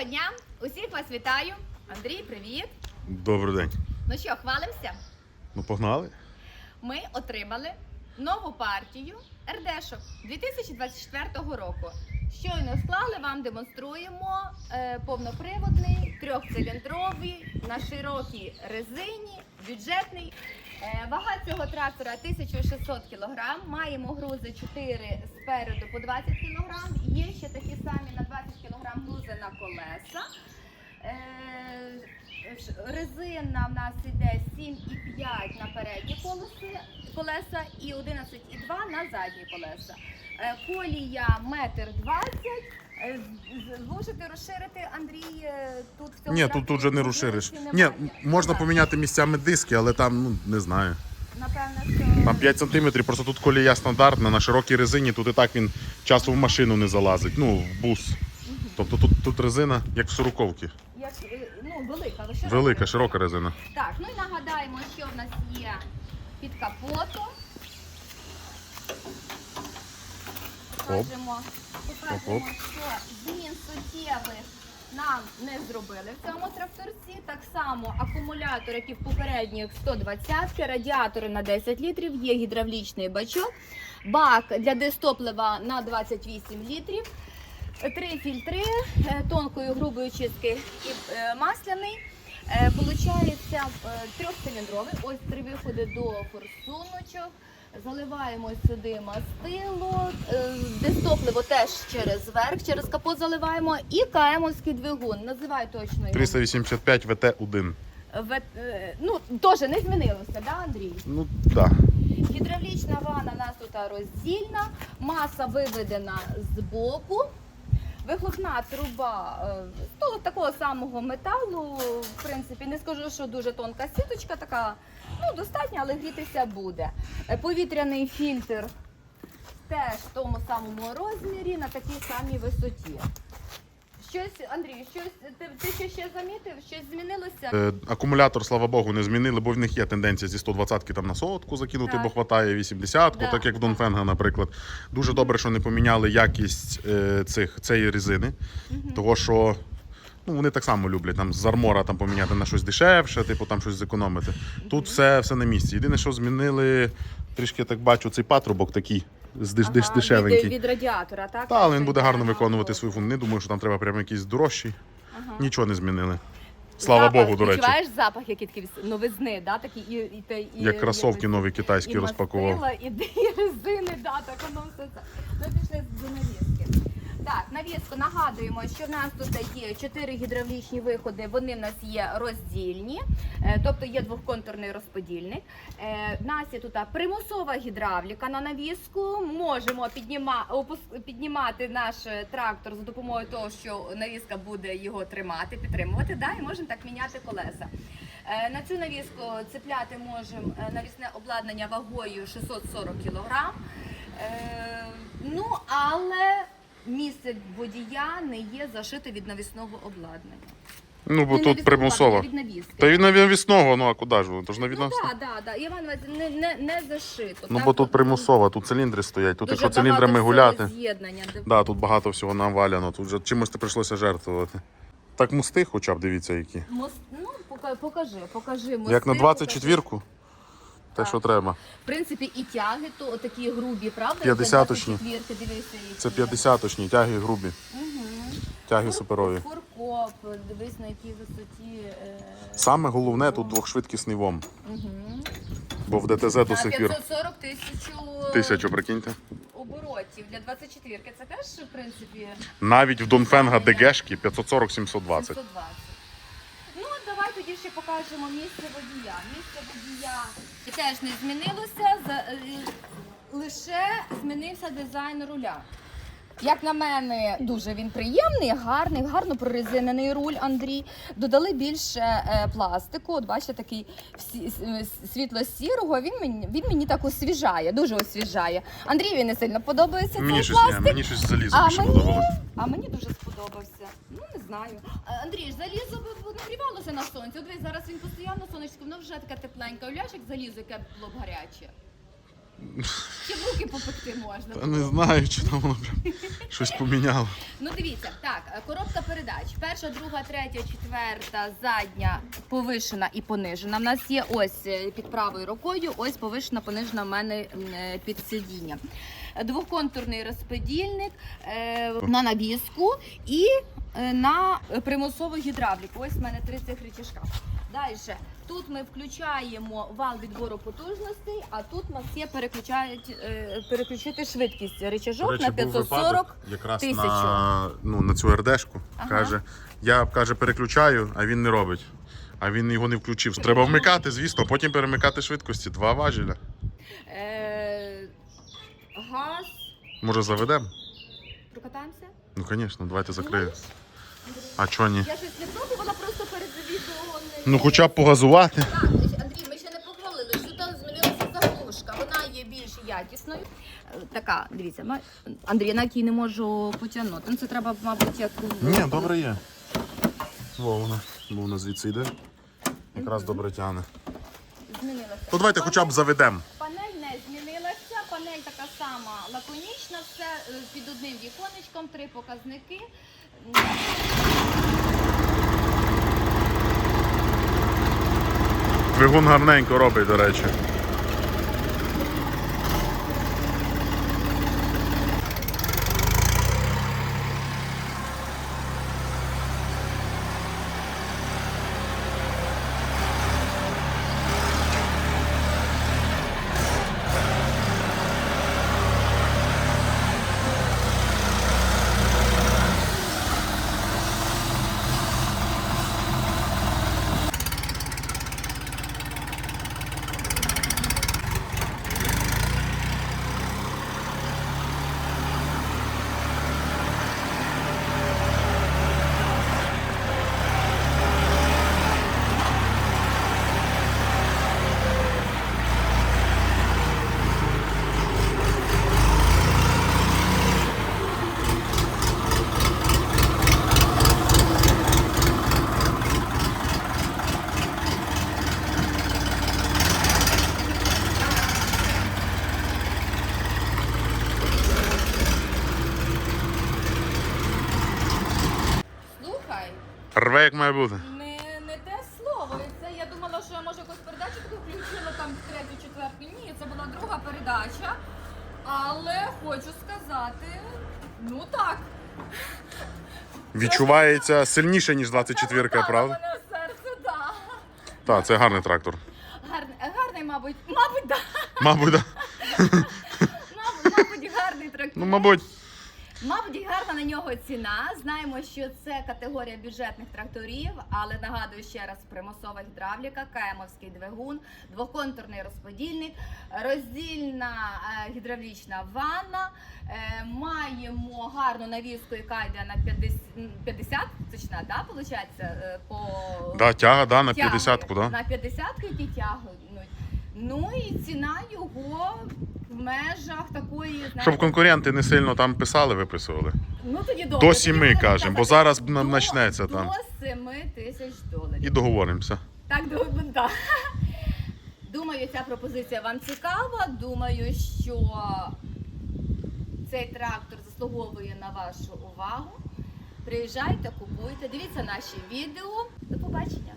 Доброго дня! Усіх вас вітаю! Андрій, привіт! Добрий день. Ну що, хвалимося? Ну погнали. Ми отримали нову партію РДшок 2024 року. Щойно склали, вам демонструємо е, повноприводний, трьохциліндровий, на широкій резині, бюджетний. Е, вага цього трактора 1600 кг. Маємо грузи 4 спереду по 20 кг. Є ще такі самі на 20 кг грузи на колеса. Е, резина в нас іде 7,5 на передні колеса і 11,2 на задні колеса. Е, Колія метр двадцять. Е, з- з- Можете розширити, Андрій, е, тут в цьому Ні, тут, тут вже не розшириш. Ні, можна поміняти місцями диски, але там, ну не знаю. Напевно, що Там 5 см, просто тут колія стандартна, на широкій резині, тут і так він часу в машину не залазить, ну, в бус. Тобто тут, тут резина, як в сороковці. як, е, ну, велика, але широка. Велика, широка резина. Так, ну і нагадаємо, що в нас є під капотом. Покажемо, покажемо що змін суттєвих нам не зробили в цьому тракторці. Так само акумулятор, як і в попередніх 120 радіатори на 10 літрів, є гідравлічний бачок, бак для дистоплива на 28 літрів. Три фільтри е, тонкої грубої чистки і е, масляний. Е, Получається трьохциліндровий. Ось три виходи до форсуночок. Заливаємо сюди мастило, дистопливо теж через верх, через капот заливаємо і каемовський двигун. Називаю точно його. 385 ВТ1. Ве- е, Ну, теж не змінилося, да, Андрій? Ну, так. Да. Гідравлічна ванна у нас тут роздільна, маса виведена з боку. Вихлопна труба е, з такого самого металу. В принципі, не скажу, що дуже тонка сіточка, така ну, достатньо, але грітися буде. Е, Повітряний фільтр теж в тому самому розмірі, на такій самій висоті. Щось, Андрій, щось ти, ти ще, ще замітив? Щось змінилося? Е, акумулятор, слава Богу, не змінили, бо в них є тенденція зі 120-ки там на сотку закинути, Так. бо хватає 80-ку, Да, так як в. Донфенга, наприклад. Дуже добре, що не поміняли якість е, цих, цієї резини, того що. Ну, вони так само люблять там з армора там поміняти на щось дешевше, типу там щось зекономити. Тут все, все на місці. Єдине, що змінили, трішки я так бачу, цей патрубок такий з деш, деш, Ага, дешевенький. Від, від радіатора, так? Та, але він буде гарно виконувати свою функцію. Не думаю, що там треба прямо якийсь дорожчий. Ага. Нічого не змінили. Слава Запах, Богу, до речі. Відчуваєш запах, який такий новизни, да? такий і, і, і, і Як кросовки нові китайські і розпакував. мастила, і, і резини, да, так воно все це. Ми пішли до навіски. Так, навіску нагадуємо, що в нас тут є чотири гідравлічні виходи, вони в нас є роздільні, е, тобто є двохконтурний розподільник. Е, В нас є тут примусова гідравліка на навіску. Можемо підніма, піднімати наш е, трактор за допомогою того, що навіска буде його тримати, підтримувати, да, і можемо так міняти колеса. Е, На цю навіску цепляти можемо е, навісне обладнання вагою 640 кг. Е, Ну, але місце водія не є зашите від навісного обладнання. Ну, бо Не тут примусово. від навіски. Та він навісного, ну а куди ж воно? Тож Ну так, так, так. Я маю на увазі, не, не, не зашито. Ну Так, бо тут примусово, тут циліндри стоять, тут дуже якщо циліндрами гуляти. З'єднання. де- Да, тут багато всього наваляно, тут вже чимось прийшлося жертвувати. Так мости хоча б дивіться які. Мост, ну, пока- покажи, покажи. Мости, Як на покажи. 24-ку, те, що треба. В принципі, і тяги то такі грубі, правда? 50-очні. 24-ки, дивися. які. Це 50-очні, тяги грубі, Мгм. тяги суперові. Фуркоп, дивись на якій висоті. Е... Саме головне тут двохшвидкісний ВОМ, Угу. бо в ДТЗ до сих пір 540 тисячу тисячу, прикиньте. оборотів для 24-ки. Це теж, в принципі, Навіть в Донфенга ДГшки 540-720. 720. Ну, тоді ще покажемо місце водія. Місце водія теж не змінилося, за- е, лише змінився дизайн руля. Як на мене, дуже він приємний, гарний, гарно прорезинений руль Андрій. Додали більше е, пластику. От бачите, такий с- світло-сірого. Він мені він мені так освіжає, дуже освіжає. Андрієві не сильно подобається Мені цей щось, пластик. мені щось залізо А мені, а мені дуже сподобався. Знаю. Андрій, залізо б- нагрівалося на сонці. От дивись, зараз він постійно сонечко, воно вже таке тепленьке. Уявляєш, як залізо, яке було б гаряче. Чи в руки попекти можна? Та не знаю, чи там воно прям щось поміняло. Ну дивіться, так, е, коробка передач. Перша, друга, третя, четверта, задня повишена і понижена. У нас є ось е, під правою рукою, ось повишена, понижена в мене е, під сидіння. Е, Двоконтурний розподільник е, на навіску і е, на примусову гідравліку. Ось в мене три цих рычажка. Далі. Тут ми включаємо вал відбору потужностей, а тут у нас є е, переключити швидкість рычажок на 540 якраз тисячу. на, ну, на цю РДшку. Ага. Каже, я каже, переключаю, а він не робить. А він його не включив. Треба вмикати, звісно, потім перемикати швидкості. Два важеля. Е, газ. Може заведемо? Прокатаємося? Ну, звісно, давайте закрию. А чого ні? Я щось не просто перед відео. не- Ну, хоча б погазувати. Так, Андрій, ми ще не похвалили, там змінилася заглушка. Вона є більш якісною. Е, Така, дивіться, ма- Андрій, я навіть її не можу потягнути. Ну, це треба, мабуть, як. Ні, добре є. Во вона. Бо вона звідси йде. Якраз добре тягне. Змінилася. То давайте хоча б заведемо. Панель змінилася, панель така сама лаконічна, все е, під одним віконечком, три показники. Двигун гарненько робить, до речі. Рве як має бути. не, не те слово. Це я думала, що я може якусь передачу таку включила там третю, четверту. Ні, це була друга передача. Але хочу сказати, ну так. Відчувається сильніше, ніж 24 Запало правда? Мене серце, да. Так, це гарний трактор. Гарний, гарний, мабуть, мабуть, да. Мабуть, да. Мабуть, гарний трактор. Ну, мабуть. Мабуть, гарна на нього ціна. Знаємо, що це категорія бюджетних тракторів, але нагадую ще раз: примусова гідравліка, каємовський двигун, двоконтурний розподільник, роздільна е, гідравлічна ванна. Е, маємо гарну навіску, яка йде на 50, 50 точна, да, виходить, е, по Да, тяга, да, на тягою. 50-ку, да. На 50 які тягнуть. Ну і ціна його в межах такої, знаєте, Щоб конкуренти не сильно там писали, виписували. Ну тоді добре. До Тоді сіми, кажемо, бо казати, зараз нам до- почнеться там. До 7 тисяч доларів. І договоримося. Так, до да. Думаю, ця пропозиція вам цікава. Думаю, що цей трактор заслуговує на вашу увагу. Приїжджайте, купуйте, дивіться наші відео. До побачення.